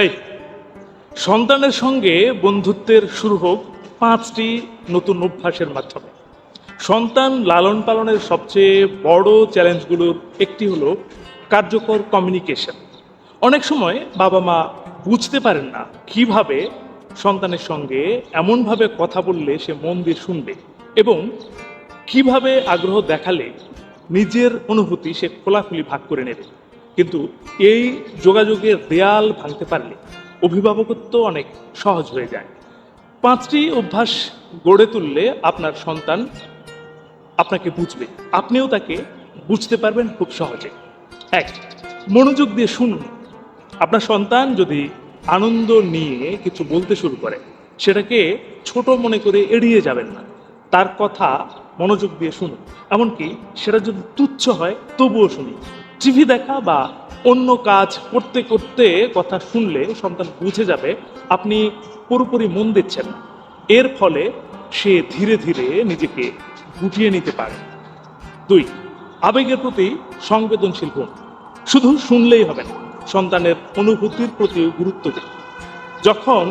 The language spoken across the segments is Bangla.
এই সন্তানের সঙ্গে বন্ধুত্বের শুরু হোক পাঁচটি নতুন অভ্যাসের মাধ্যমে। সন্তান লালন পালনের সবচেয়ে বড় চ্যালেঞ্জগুলোর একটি হলো কার্যকর কমিউনিকেশন। অনেক সময় বাবা মা বুঝতে পারেন না কীভাবে সন্তানের সঙ্গে এমনভাবে কথা বললে সে মন দিয়ে শুনবে এবং কীভাবে আগ্রহ দেখালে নিজের অনুভূতি সে খোলাখুলি ভাগ করে নেবে। কিন্তু এই যোগাযোগের দেয়াল ভাঙতে পারলে অভিভাবকত্ব অনেক সহজ হয়ে যায়। পাঁচটি অভ্যাস গড়ে তুললে আপনার সন্তান আপনাকে বুঝবে। আপনিও তাকে বুঝতে পারবেন খুব সহজে। এক, মনোযোগ দিয়ে শুনুন। আপনার সন্তান যদি আনন্দ নিয়ে কিছু বলতে শুরু করে, সেটাকে ছোট মনে করে এড়িয়ে যাবেন না। তার কথা মনোযোগ দিয়ে শুনুন। এমনকি সেটা যদি তুচ্ছ হয়, তবুও শুনুন। টিভি দেখা বা অন্য কাজ করতে করতে কথা শুনলে সন্তান বুঝে যাবে, আপনি পুরোপুরি মন দিচ্ছেন এর ফলে সে ধীরে ধীরে নিজেকে গুটিয়ে নিতে পারে। দুই, আবেগের প্রতি সংবেদনশীল হন। শুধু শুনলেই হবে না, সন্তানের অনুভূতির প্রতি গুরুত্ব দিন। যখন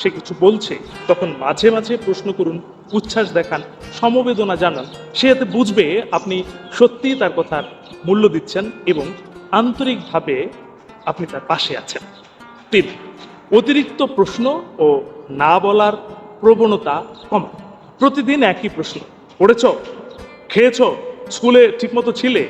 সে কিছু বলছে, তখন মাঝে মাঝে প্রশ্ন করুন, উচ্ছ্বাস দেখান, সমবেদনা জানান। সে এতে বুঝবে আপনি সত্যিই তার কথার মূল্য দিচ্ছেন এবং আন্তরিকভাবে আপনি তার পাশে আছেন। তিন, অতিরিক্ত প্রশ্ন ও না বলার প্রবণতা কম। প্রতিদিন একই প্রশ্ন। পড়েছ? খেয়েছ? স্কুলে ঠিকমতো ছিলে?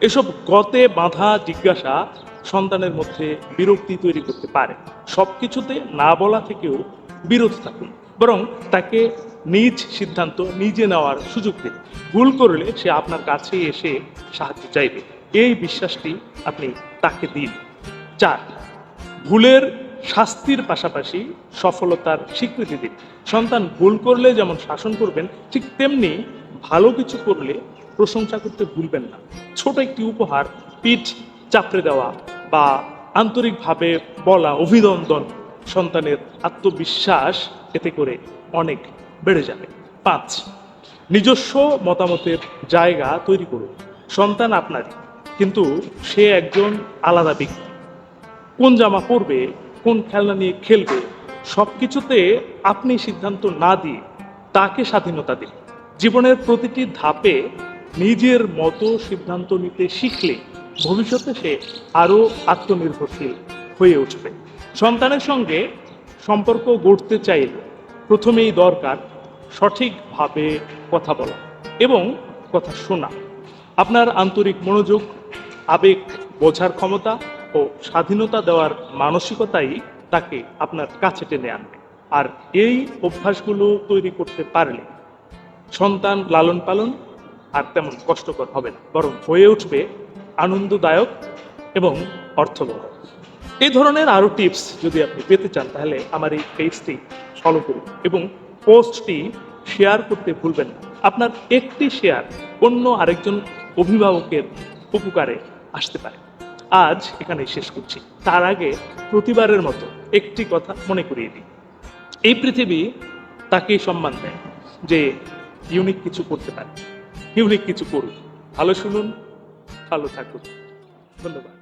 এসব গতে বাঁধা, জিজ্ঞাসা সন্তানের মধ্যে বিরক্তি তৈরি করতে পারে। সব কিছুতে না বলা থেকেও বিরত থাকুন। বরং তাকে নিজ সিদ্ধান্ত নিজে নেওয়ার সুযোগ দিন। ভুল করলে সে আপনার কাছে এসে সাহায্য চাইবে। এই বিশ্বাসটি আপনি তাকে দিন। চার, ভুলের শাস্তির পাশাপাশি সফলতার স্বীকৃতি দিন। সন্তান ভুল করলে যেমন শাসন করবেন, ঠিক তেমনি ভালো কিছু করলে প্রশংসা করতে ভুলবেন না। ছোট একটি উপহার, পিঠ চাপড়ে দেওয়া বা আন্তরিকভাবে বলা অভিনন্দন সন্তানের আত্মবিশ্বাস এতে করে অনেক বেড়ে যাবে। পাঁচ, নিজস্ব মতামতের জায়গা তৈরি করুন। সন্তান আপনারই, কিন্তু সে একজন আলাদা ব্যক্তি। কোন জামা পরবে, কোন খেলনা নিয়ে খেলবে সব কিছুতে আপনি সিদ্ধান্ত না দিয়ে তাকে স্বাধীনতা দিন। জীবনের প্রতিটি ধাপে নিজের মতো সিদ্ধান্ত নিতে শিখলে ভবিষ্যতে সে আরও আত্মনির্ভরশীল হয়ে উঠবে। সন্তানের সঙ্গে সম্পর্ক গড়তে চাইলে প্রথমেই দরকার সঠিকভাবে কথা বলা এবং কথা শোনা। আপনার আন্তরিক মনোযোগ, আবেগ বোঝার ক্ষমতা ও স্বাধীনতা দেওয়ার মানসিকতাই তাকে আপনার কাছে টেনে আনবে। আর এই অভ্যাসগুলো তৈরি করতে পারলে সন্তান লালন পালন আর তেমন কষ্টকর হবে না, বরং হয়ে উঠবে আনন্দদায়ক এবং অর্থবহ। এই ধরনের আরও টিপস যদি আপনি পেতে চান, তাহলে আমার এই পেজটি ফলো করুন এবং পোস্টটি শেয়ার করতে ভুলবেন না। আপনার একটি শেয়ার অন্য আরেকজন অভিভাবকের উপকারে আসতে পারে। আজ এখানে শেষ করছি। তার আগে প্রতিবারের মতো একটি কথা মনে করিয়ে দিই। এই পৃথিবী তাকেই সম্মান দেয় যে ইউনিক কিছু করতে পারে। ইউনিক কিছু করুন ভালো শুনুন, ভালো থাকুন। ধন্যবাদ।